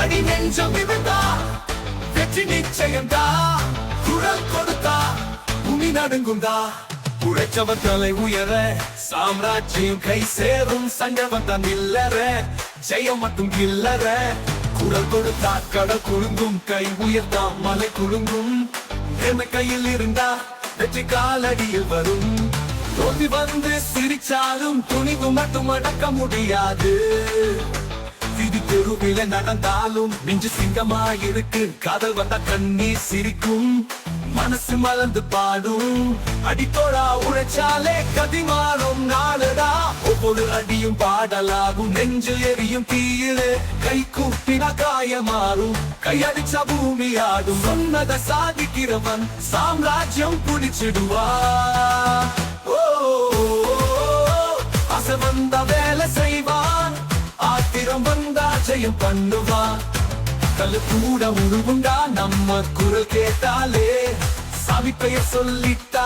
அடி நெஞ்சம் இருந்தா வெற்றி நிச்சயம்தா குரல் கொடுத்தா உமி நடுங்கும்தா உழைச்சவன் தலை உயர சாம்ராஜ்யம் கை சேரும். சண்டவன் தான் இல்லற ஜெயம் மட்டும் இல்லற. குரல் கொடுத்தா கடல் குழுங்கும் கை உயர்த்தா மலை குலுங்கும். என்ன கையில் இருந்தா வெற்றி காலடியில் வரும். தோல்வி வந்து சிரிச்சாலும் துணிவு மட்டும் அடக்க முடியாது. விதி தெருவில நடந்தாலும் நெஞ்சு சிங்கமா இருக்கு காதல் வந்தா கண்ணீர் சிரிக்கும். மனசு மலர்ந்து பாடும். அடித்தோடா உழைச்சாலே கதி மாறும் நாளுடா. ஒவ்வொரு அடியும் பாடலாகும். நெஞ்சு எரியும் தீயிலே. கை கூப்பினா காய மாறும் கையடிச்சா பூமி ஆடும். சொன்னதை சாதிக்கிறவன் சாம்ராஜ்யம் புடிச்சிடுவா ஓ காரியம் பண்ணுவா. பண்ணுவான் கல்லு கூட உருவுண்டா நம்ம குரல் கேட்டாலே. சாமி பெயர் சொல்லிட்டா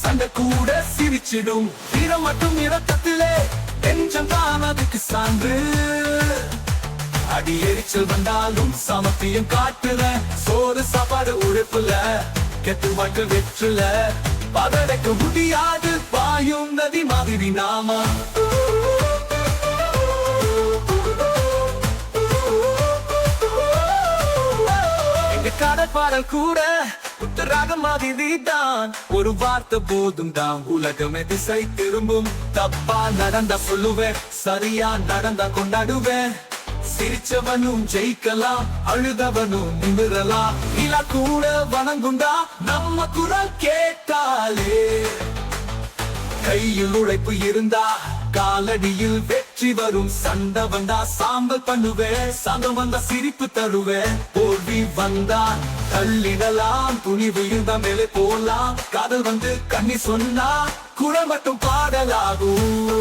சண்டை கூட சிரிச்சிடும். வீரம் மட்டும் இரத்தத்திலே நெஞ்சம் தான் அதுக்கு சான்று. அடி எரிச்சல் வந்தாலும் சமத்தையும் காட்டுல சோறு சாப்பாடு உழைப்புல கெட்டு வாழ்க்கை வெற்றுல. பதடைக்க முடியாது பாயும் நதி மாதிரி நாமா. எங்க கடற்பாடல் கூட உத்தராக மாதிரி ஒரு வார்த்தை போதும் தான் உலகமே திசை திரும்பும். தப்பா நடந்தா சொல்லுவேன் சரியா நடந்தா கொண்டாடுவேன். சிரிச்சவனும் ஜெயிக்கலாம் அழுதவனும் நிமிரலாம். இல கூட வணங்குண்டா நம்ம குரல் கேட்டாலே. கையில் உழைப்பு இருந்தா காலடியில் வெற்றி வரும். சண்டை வந்தா சாம்பல் பண்ணுவேன் சங்கம் வந்தா சிரிப்பு தருவேன் தோல்வி வந்தா தள்ளிடலாம். துணிவு இருந்தா மேலே போலாம் காதல் வந்து கண்ணி சொன்னா குரல் மட்டும் பாடலாகும்.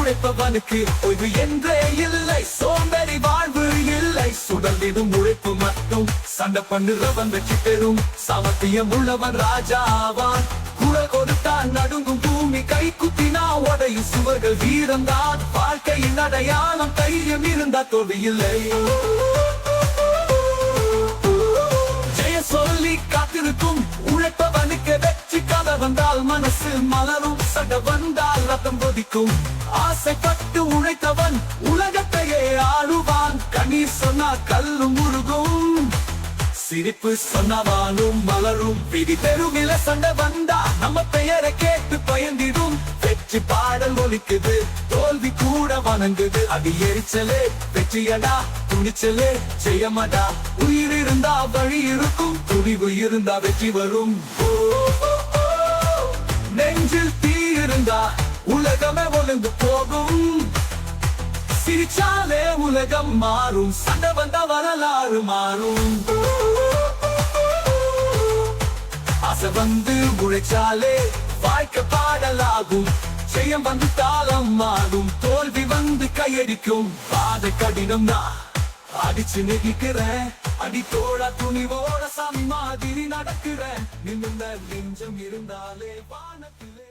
உழைப்பவனுக்கு ஓய்வு என்றே இல்லை. சோம்பேறி வாழ்வு இல்லை. சுடர்ந்திடும் உழைப்பு மட்டும் சண்டை பண்ணுறவன் வெற்றி பெறும். சாமர்த்தியம் உள்ளவன் ராஜாவான். குரல் கொடுத்தான் நடுங்கும் பூமி கை குத்தினா உடையும் சுவர்கள் வீரம்தான். வாழ்க்கையின் அடையாளம் தைரியம் இருந்தா தோல்வி இல்லை ஜெய சொல்லி காத்திருக்கும். உழைப்பவனுக்கு வெற்றி கதை வந்தால் மனசு மலரும். சண்டை வந்தால் ரத்தம் கொதிக்கும். ஆசைப்பட்டு உழைத்தவன் உலகத்தையே ஆளுவான். கண்ணீர் சொன்னா கல்லும் சிரிப்பு சொன்னவானும் மலரும். விதி தெருவில சண்டை வந்தா நம்ம பெயரை கேட்டு பயந்திடும். வெற்றி பாடல் ஒலிக்குது தோல்வி கூட வணங்குது. அது எரிச்சலே வெற்றியடா துணிச்சலே செய்யமாடா உயிர் இருந்தா வழி இருக்கும் துணிவு இருந்தா வெற்றி வரும். ஓ, நெஞ்சில் தீ இருந்தா உலகமே ஒழுங்கு போகும். சிரிச்சாலே உலகம் மாறும் சண்டை வந்தா வரலாறு மாறும். ஆசை வந்து உழைச்சாலே வாழ்க்கை பாடலாகும். ஜெயம் வந்து தாளம் மாறும் தோல்வி வந்து கையடிக்கும். பாதை தான் அடிச்சு நெகிக்கிறேன். அடி தோழா துணிவோட சாமி மாதிரி நடக்கிறேன். நிமிர்ந்த நெஞ்சம் இருந்தாலே வானத்திலே